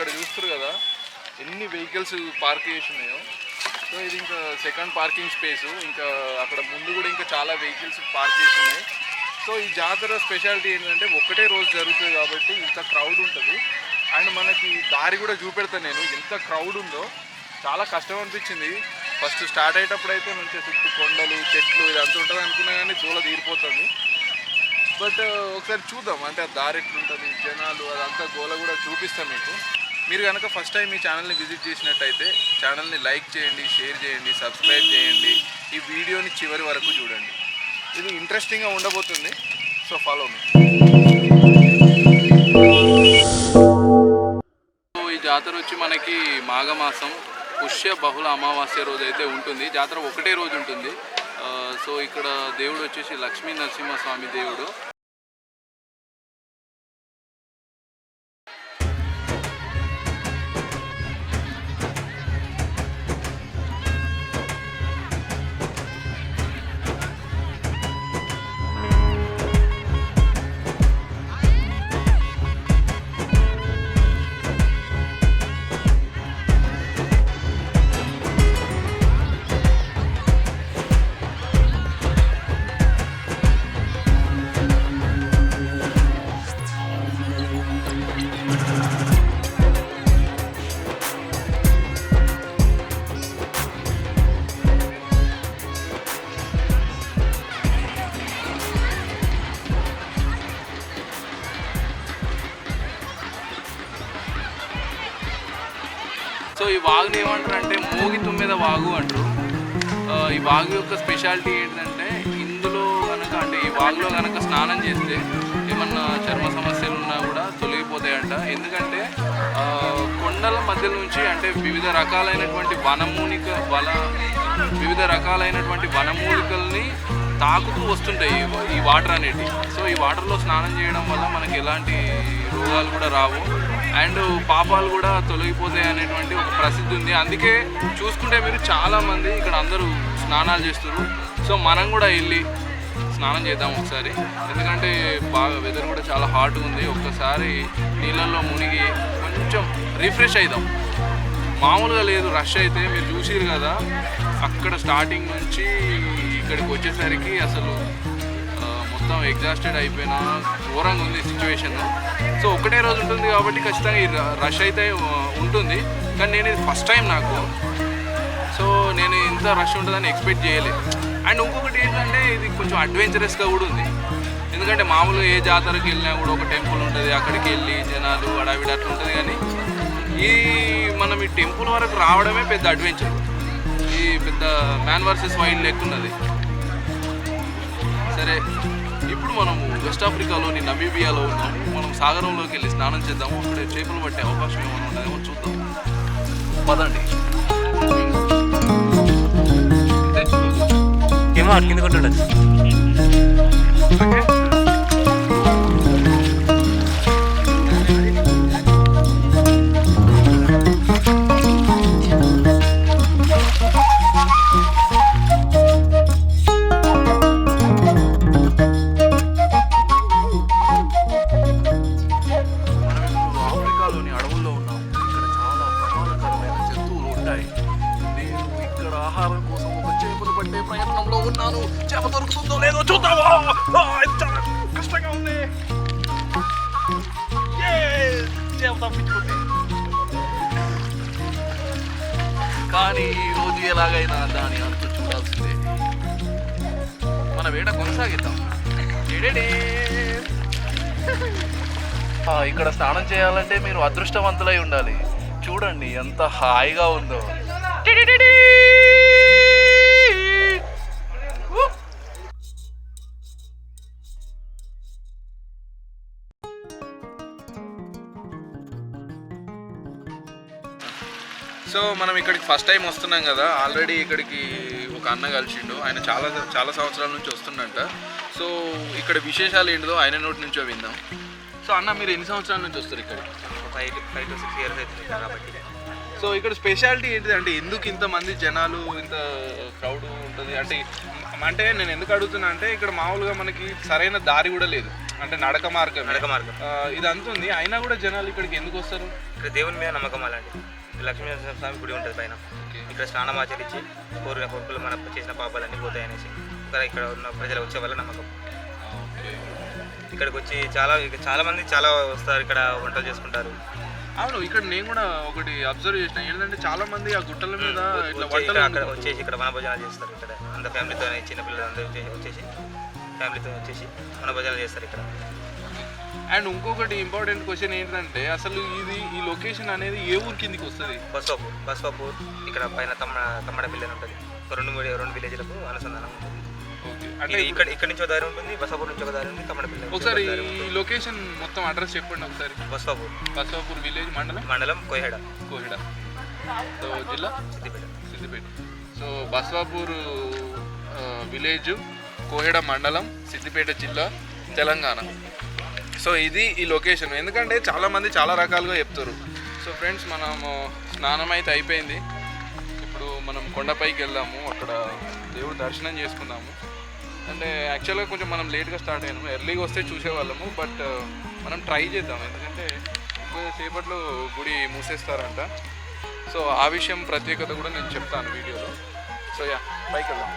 ఇక్కడ చూస్తారు కదా ఎన్ని వెహికల్స్ పార్క్ చేసి ఉన్నాయో సో ఇది ఇంకా సెకండ్ పార్కింగ్ స్పేస్ ఇంకా అక్కడ ముందు కూడా ఇంకా చాలా వెహికల్స్ పార్క్ చేసి ఉన్నాయి సో ఈ జాతర స్పెషాలిటీ ఏంటంటే ఒకటే రోజు జరుగుతుంది కాబట్టి ఇంత క్రౌడ్ ఉంటుంది. అండ్ మనకి దారి కూడా చూపెడతాను నేను. ఎంత క్రౌడ్ ఉందో చాలా కష్టం అనిపించింది. ఫస్ట్ స్టార్ట్ అయ్యేటప్పుడు అయితే మంచిగా చుట్టూ కొండలు చెట్లు ఇదంతా ఉంటుంది అనుకున్నా కానీ దూల తీరిపోతుంది. బట్ uh, ఒకసారి చూద్దాం. అంటే ఆ దారి ఎట్లుంటుంది జనాలు అదంతా గోల కూడా చూపిస్తాం మీకు. మీరు కనుక ఫస్ట్ టైం ఈ ఛానల్ని విజిట్ చేసినట్టయితే ఛానల్ని లైక్ చేయండి షేర్ చేయండి సబ్స్క్రైబ్ చేయండి. ఈ వీడియోని చివరి వరకు చూడండి. ఇది ఇంట్రెస్టింగ్గా ఉండబోతుంది. సో ఫాలో మీ ఈ జాతర వచ్చి మనకి మాఘమాసం పుష్య బహుళ అమావాస్య రోజు అయితే ఉంటుంది. జాతర ఒకటే రోజు ఉంటుంది. సో ఇక్కడ దేవుడు వచ్చేసి లక్ష్మీ నరసింహస్వామి దేవుడు. అంటే మోగి వాగు అంటారు. ఈ వాగు యొక్క స్పెషాలిటీ ఏంటంటే ఇందులో కనుక అంటే ఈ వాగులో కనుక స్నానం చేస్తే ఏమన్నా చర్మ సమస్యలు ఉన్నా కూడా తొలగిపోతాయంట. ఎందుకంటే కొండల మధ్య నుంచి అంటే వివిధ రకాలైనటువంటి వనమూలిక వల వివిధ రకాలైనటువంటి వనమూలికల్ని తాకుతూ వస్తుంటాయి ఈ- ఈ వాటర్ అనేటి సో ఈ వాటర్లో స్నానం చేయడం వల్ల మనకి ఎలాంటి రోగాలు కూడా రావు. అండ్ పాపాలు కూడా తొలగిపోతాయి అనేటువంటి ఒక ప్రసిద్ధి ఉంది. అందుకే చూసుకుంటే మీరు చాలామంది ఇక్కడ అందరూ స్నానాలు చేస్తారు సో మనం కూడా వెళ్ళి స్నానం చేద్దాం ఒకసారి. ఎందుకంటే బాగా వెదర్ కూడా చాలా హాట్గా ఉంది. ఒక్కసారి నీళ్ళల్లో మునిగి కొంచెం రిఫ్రెష్ అవుదాం మామూలుగా లేదు రష్ అయితే మీరు చూసిరు కదా. అక్కడ స్టార్టింగ్ నుంచి ఇక్కడికి వచ్చేసరికి అసలు ఎగ్జాస్టెడ్ అయిపోయిన ఘోరంగా ఉంది సిచ్యువేషన్ సో ఒకటే రోజు ఉంటుంది కాబట్టి ఖచ్చితంగా ఈ రష్ అయితే ఉంటుంది. కానీ నేను ఇది ఫస్ట్ టైం నాకు. సో నేను ఇంత రష్ ఉంటుందని ఎక్స్పెక్ట్ చేయలేదు అండ్ ఇంకొకటి ఏంటంటే ఇది కొంచెం అడ్వెంచరస్గా కూడా ఉంది. ఎందుకంటే మామూలుగా ఏ జాతరకి వెళ్ళినా కూడా ఒక టెంపుల్ ఉంటుంది అక్కడికి వెళ్ళి జనాలు అడావిడ అట్లా ఉంటుంది కానీ ఈ మనం ఈ టెంపుల్ వరకు రావడమే పెద్ద అడ్వెంచర్ ఈ పెద్ద మ్యాన్ వర్సెస్ వైల్డ్ లెక్కున్నది సరే. ఇప్పుడు మనము వెస్ట్ ఆఫ్రికాలోని నమీబియాలో ఉన్నాము. మనం సాగరంలోకి వెళ్ళి స్నానం చేద్దాము. అక్కడ చేపలు పట్టే అవకాశం ఏమైనా ఉంటుందేమో చూద్దాం. పదండి. ఏమో అటు కింద కొట్టుండొచ్చు కానీ ఈ రోజు ఎలాగైనా దాని అంత చూడాల్సిందే. మన వేట కొనసాగిద్దాం. ఇక్కడ స్నానం చేయాలంటే మీరు అదృష్టవంతులై ఉండాలి. చూడండి ఎంత హాయిగా ఉందో. సో మనం ఇక్కడికి ఫస్ట్ టైం వస్తున్నాం కదా ఆల్రెడీ ఇక్కడికి ఒక అన్న కలిసిండు. ఆయన చాలా చాలా సంవత్సరాల నుంచి వస్తుండంట. సో ఇక్కడ విశేషాలు ఏంటిదో ఆయన నోటి నుంచో విందాం. సో అన్న మీరు ఎన్ని సంవత్సరాల నుంచి వస్తారు ఇక్కడికి five five to six years అవుతుంది ఇక్కడ కాబట్టి. సో ఇక్కడ స్పెషాలిటీ ఏంటిది? అంటే ఎందుకు ఇంతమంది జనాలు ఇంత క్రౌడ్ ఉంటుంది? అంటే అంటే నేను ఎందుకు అడుగుతున్నా అంటే ఇక్కడ మామూలుగా మనకి సరైన దారి కూడా లేదు. అంటే నడక మార్గం నడక మార్గం. ఇది అంతుంది. అయినా కూడా జనాలు ఇక్కడికి ఎందుకు వస్తారు? ఇక్కడ దేవుని మీద నమ్మకం అలాంటి లక్ష్మీ స్వామి గుడి ఉంటుంది పైన. ఇక్కడ స్నానం ఆచరించి కోరిన కోరికలు మన చేసిన పాపాలన్నీ పోతాయనేసి ఇక్కడ ఇక్కడ ఉన్న ప్రజలు వచ్చే వల్ల నమ్మకం. ఇక్కడికి వచ్చి చాలా చాలా మంది చాలా వస్తారు ఇక్కడ వంటలు చేసుకుంటారు. అవును ఇక్కడ నేను కూడా ఒకటి అబ్జర్వ్ చేసిన. ఏంటంటే చాలా మంది ఆ గుట్టల మీద ఇట్లా వంటలు అక్కడ. వచ్చేసి ఇక్కడ మన భోజనాలు చేస్తారు ఇక్కడ. అంత ఫ్యామిలీతో చిన్న పిల్లలు అందరూ వచ్చేసి ఫ్యామిలీతో వచ్చేసి మన భోజనాలు చేస్తారు ఇక్కడ. అండ్ ఇంకొకటి ఇంపార్టెంట్ క్వశ్చన్ ఏంటంటే అసలు ఇది ఈ లొకేషన్ అనేది ఏ ఊరు కిందికి వస్తుంది? బస్వాపూర్ బస్వాపూర్ ఇక్కడ పైన తమ్మ తమ్మడపల్లి అని ఉంటుంది. రెండు మూడు రెండు విలేజ్లకు అనుసంధానం ఉంటుంది. అంటే ఇక్కడ ఇక్కడ నుంచి ఒక దారి ఉంటుంది బస్వాపూర్ నుంచి ఒక దారి ఉంది తమ్మడపల్లి నుంచి ఒకసారి ఉంటుంది. ఈ లొకేషన్ మొత్తం అడ్రస్ చెప్పండి ఒకసారి. బస్వాపూర్. బసవాపూర్ విలేజ్ మండలం? మండలం కోహెడ కోహిడ సో జిల్లా? సిద్దిపేట. సిద్దిపేట. సో బస్వాపూర్ విలేజ్ కోహిడ మండలం సిద్దిపేట జిల్లా తెలంగాణ. సో ఇది ఈ లొకేషన్ ఎందుకంటే చాలామంది చాలా రకాలుగా చెప్తారు. సో ఫ్రెండ్స్ మనము స్నానం అయితే అయిపోయింది. ఇప్పుడు మనం కొండపైకి వెళ్దాము అక్కడ దేవుడు దర్శనం చేసుకుందాము అంటే యాక్చువల్గా కొంచెం మనం లేట్గా స్టార్ట్ అయినాము. ఎర్లీగా వస్తే చూసేవాళ్ళము. బట్ uh, మనం ట్రై చేద్దాం. ఎందుకంటే సేపట్లో గుడి మూసేస్తారంట. సో ఆ విషయం ప్రత్యేకత కూడా నేను చెప్తాను వీడియోలో. సో యా పైకి వెళ్దాం.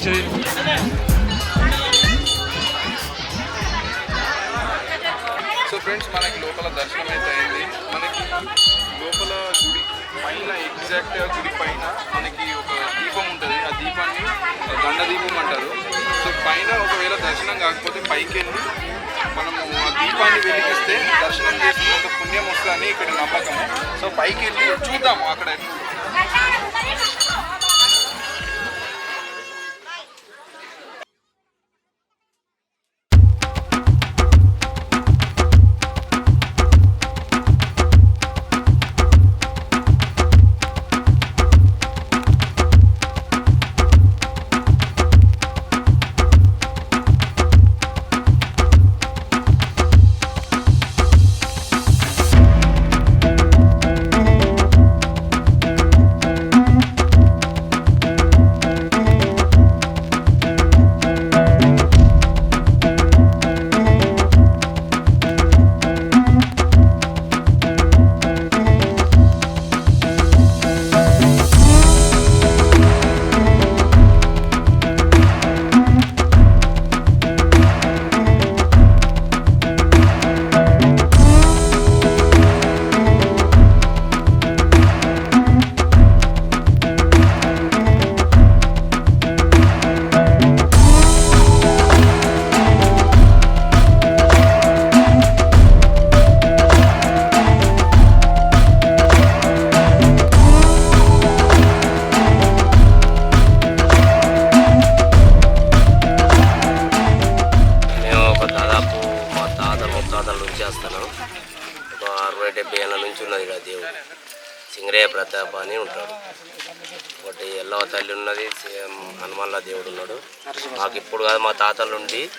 వచ్చేది సో ఫ్రెండ్స్ మనకి లోపల దర్శనం అయితే అయింది మనకి లోపల గుడి పైన ఎగ్జాక్ట్గా గుడి పైన మనకి ఒక దీపం ఉంటుంది. ఆ దీపాన్ని దండదీపం అంటారు. సో పైన ఒకవేళ దర్శనం కాకపోతే పైకి వెళ్ళి మనము ఆ దీపాన్ని వెలిగిస్తే దర్శనం చేసుకున్నంత పుణ్యం వస్తుందని ఇక్కడ నమ్మకము. సో పైకి వెళ్ళి చూద్దాము అక్కడ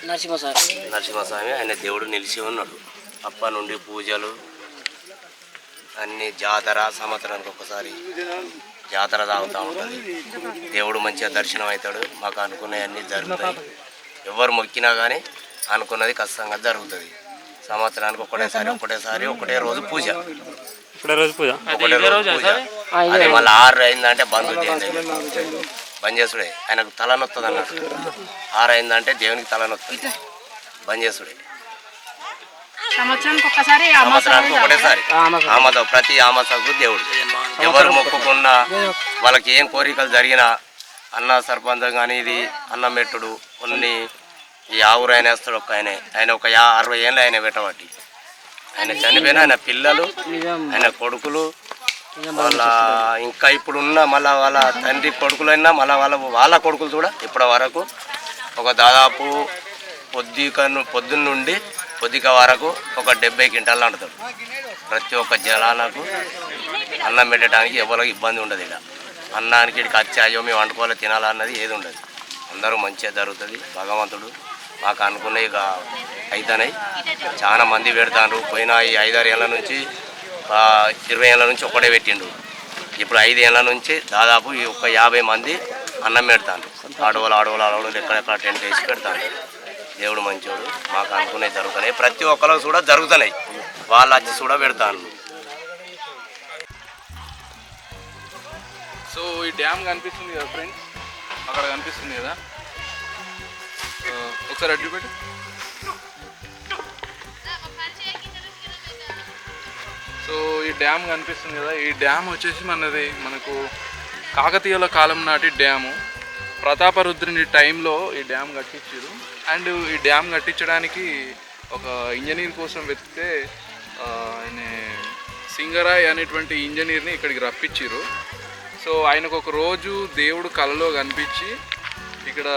నరసింహస్వామి. నరసింహస్వామి ఆయన దేవుడు నిలిచి ఉన్నాడు. అప్ప నుండి పూజలు అన్ని జాతర సంవత్సరానికి ఒకసారి జాతర తాగుతూ ఉంటుంది. దేవుడు మంచిగా దర్శనం అవుతాడు. మాకు అనుకున్నవన్నీ జరుగుతాయి. ఎవరు మొక్కినా కానీ అనుకున్నది ఖచ్చితంగా జరుగుతుంది. సంవత్సరానికి ఒకటేసారి ఒకటేసారి ఒకటే రోజు పూజ. ఇప్పుడు రోజు పూజ? ఒకటే రోజు పూజ. అది మళ్ళీ ఆరు అయిందంటే బంద్ చేయండి. బంద్ చేసుడే ఆయనకు తలనొస్తుంది అన్నాడు ఆరు అయిందంటే దేవునికి తలనొస్తుంది బంద్ చేసుడే సంవత్సరానికి ఒక్కసారి సంవత్సరానికి ఒకటేసారి. ఆమత ప్రతి ఆమసకు దేవుడు. ఎవరు మొక్కుకున్నా వాళ్ళకి ఏం కోరికలు జరిగినా అన్న సర్పంచం కానీ ఇది అన్నం పెట్టుడు కొన్ని ఈ ఆవురు ఆయన వేస్తాడు ఒక ఆయన. ఆయన ఒక యా అరవై ఏళ్ళు ఆయన పెట్టబట్టి ఆయన చనిపోయిన ఆయన పిల్లలు ఆయన కొడుకులు వాళ్ళ ఇంకా ఇప్పుడున్న మళ్ళా వాళ్ళ తండ్రి కొడుకులైనా మళ్ళీ వాళ్ళ వాళ్ళ కొడుకులు కూడా ఇప్పటి వరకు ఒక దాదాపు పొద్దుకను పొద్దున్న నుండి పొద్దుక వరకు ఒక డెబ్బై క్వింటాలు అంటుతాడు ప్రతి ఒక్క జనాలకు అన్నం పెట్టడానికి ఎవరికి ఇబ్బంది ఉండదు ఇలా అన్నానికి ఇక్కడికి అయ్యో మేము వండుకోవాలి తినాలన్నది ఏది ఉండదు. అందరూ మంచిగా జరుగుతుంది భగవంతుడు మాకు అనుకున్నవి ఇక అవుతున్నాయి చాలా మంది పెడతారు పోయిన ఈ ఐదారు ఏళ్ళ నుంచి ఇరవై ఏళ్ళ నుంచి ఒకటే పెట్టిండు. ఇప్పుడు ఐదు ఏళ్ళ నుంచి దాదాపు ఈ ఒక యాభై మంది అన్నం పెడతాను ఆడవాళ్ళు ఆడవాళ్ళు ఆడవాళ్ళు ఎక్కడెక్కడ టెంట్ వేసి పెడతాను దేవుడు మంచోడు మాకు అనుకునేవి జరుగుతున్నాయి ప్రతి ఒక్కరు కూడా జరుగుతున్నాయి వాళ్ళు వచ్చి కూడా పెడతాను సో ఈ డ్యామ్ కనిపిస్తుంది కదా ఫ్రెండ్స్? అక్కడ కనిపిస్తుంది కదా? ఒకసారి అడ్డు పెట్టి సో ఈ డ్యామ్ కనిపిస్తుంది కదా ఈ డ్యామ్ వచ్చేసి మనది మనకు కాకతీయుల కాలం నాటి డ్యాము. ప్రతాపరుద్రుని టైంలో ఈ డ్యామ్ కట్టించారు అండ్ ఈ డ్యామ్ కట్టించడానికి ఒక ఇంజనీర్ కోసం వెతికితే ఆయన సింగరాయ్ అనేటువంటి ఇంజనీర్ని ఇక్కడికి రప్పించారు సో ఆయనకు ఒక రోజు దేవుడు కలలో కనిపించి ఇక్కడ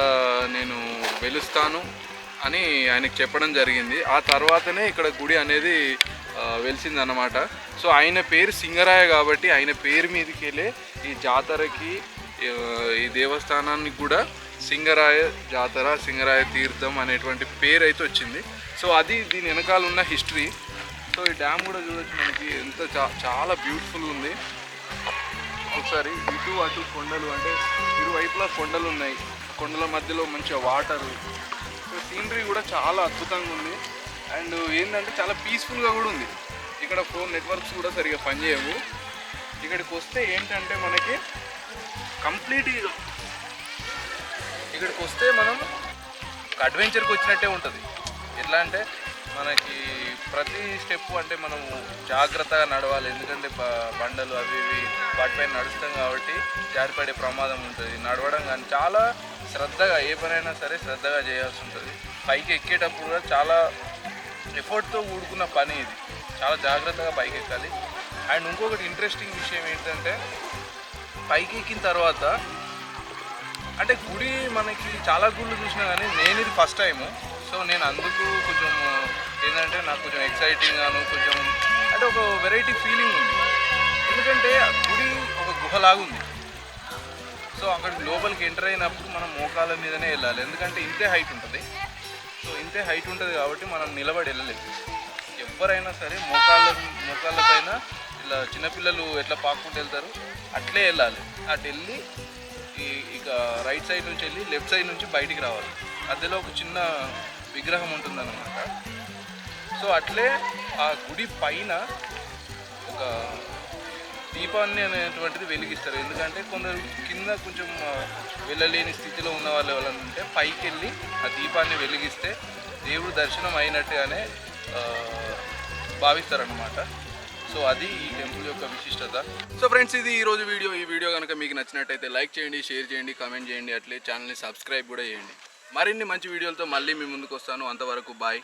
నేను వెలుస్తాను అని ఆయనకు చెప్పడం జరిగింది. ఆ తర్వాతనే ఇక్కడ గుడి అనేది వెలిసిందనమాట సో ఆయన పేరు సింగరాయ కాబట్టి ఆయన పేరు మీదకి వెళ్ళే ఈ జాతరకి ఈ దేవస్థానానికి కూడా సింగరాయ జాతర సింగరాయ తీర్థం అనేటువంటి పేరు అయితే వచ్చింది. సో అది దీని వెనకాల ఉన్న హిస్టరీ. సో ఈ డ్యామ్ కూడా చూడొచ్చు మనకి. ఎంత చా చాలా బ్యూటిఫుల్ ఉంది. ఒకసారి ఇటు అటు కొండలు అంటే ఇరువైపులా కొండలు ఉన్నాయి. కొండల మధ్యలో మంచిగా వాటరు. సో సీనరీ కూడా చాలా అద్భుతంగా ఉంది. అండ్ ఏంటంటే చాలా పీస్ఫుల్గా కూడా ఉంది. ఇక్కడ ఫోన్ నెట్వర్క్స్ కూడా సరిగా పనిచేయవు. ఇక్కడికి వస్తే ఏంటంటే మనకి కంప్లీట్గా ఇక్కడికి వస్తే మనం ఒక అడ్వెంచర్కి వచ్చినట్టే ఉంటుంది. ఎట్లా అంటే మనకి ప్రతి స్టెప్ అంటే మనం జాగ్రత్తగా నడవాలి. ఎందుకంటే బండలు అవి ఇవి వాటిపైన నడుస్తాం కాబట్టి జారిపడే ప్రమాదం ఉంటుంది. నడవడం కానీ చాలా శ్రద్ధగా ఏ పనైనా సరే శ్రద్ధగా చేయాల్సి ఉంటుంది. పైకి ఎక్కేటప్పుడు కూడా చాలా ఎఫర్ట్తో ఊడుకున్న పని ఇది. చాలా జాగ్రత్తగా పైకి ఎక్కాలి అండ్ ఇంకొకటి ఇంట్రెస్టింగ్ విషయం ఏంటంటే పైకి ఎక్కిన తర్వాత అంటే గుడి మనకి చాలా గుళ్ళు చూసినా కానీ నేను ఇది ఫస్ట్ టైము సో నేను అందుకు కొంచెం ఏంటంటే నాకు కొంచెం ఎక్సైటింగ్ గాను కొంచెం అంటే ఒక వెరైటీ ఫీలింగ్ ఉంది. ఎందుకంటే ఆ గుడి ఒక గుహలాగా ఉంది సో అక్కడ లోపలికి ఎంటర్ అయినప్పుడు మనం మోకాల మీదనే వెళ్ళాలి. ఎందుకంటే ఇంతే హైట్ ఉంటుంది. అయితే హైట్ ఉంటుంది కాబట్టి మనం నిలబడి వెళ్ళలేము ఎవరైనా సరే మోకాళ్ళ మోకాళ్ళ పైన ఇలా చిన్నపిల్లలు ఎట్లా పాక్కుంటూ వెళ్తారు అట్లే వెళ్ళాలి. అటు వెళ్ళి ఈ ఇక రైట్ సైడ్ నుంచి వెళ్ళి లెఫ్ట్ సైడ్ నుంచి బయటికి రావాలి. మధ్యలో ఒక చిన్న విగ్రహం ఉంటుందన్నమాట. సో అట్లే ఆ గుడి పైన ఒక దీపాన్ని అనేటువంటిది వెలిగిస్తారు. ఎందుకంటే కొందరు కింద కొంచెం వెళ్ళలేని స్థితిలో ఉన్న వాళ్ళు ఎవరంటే పైకి వెళ్ళి ఆ దీపాన్ని వెలిగిస్తే దేవుడు దర్శనం అయినట్టుగానే భావిస్తారనమాట సో అది ఈ టెంపుల్ యొక్క విశిష్టత. సో ఫ్రెండ్స్ ఇది ఈ రోజు వీడియో. ఈ వీడియో కనుక మీకు నచ్చినట్టయితే లైక్ చేయండి షేర్ చేయండి కామెంట్ చేయండి అట్లే ఛానల్ని సబ్స్క్రైబ్ కూడా చేయండి. మరిన్ని మంచి వీడియోలతో మళ్ళీ మీ ముందుకు వస్తాను. అంతవరకు బాయ్.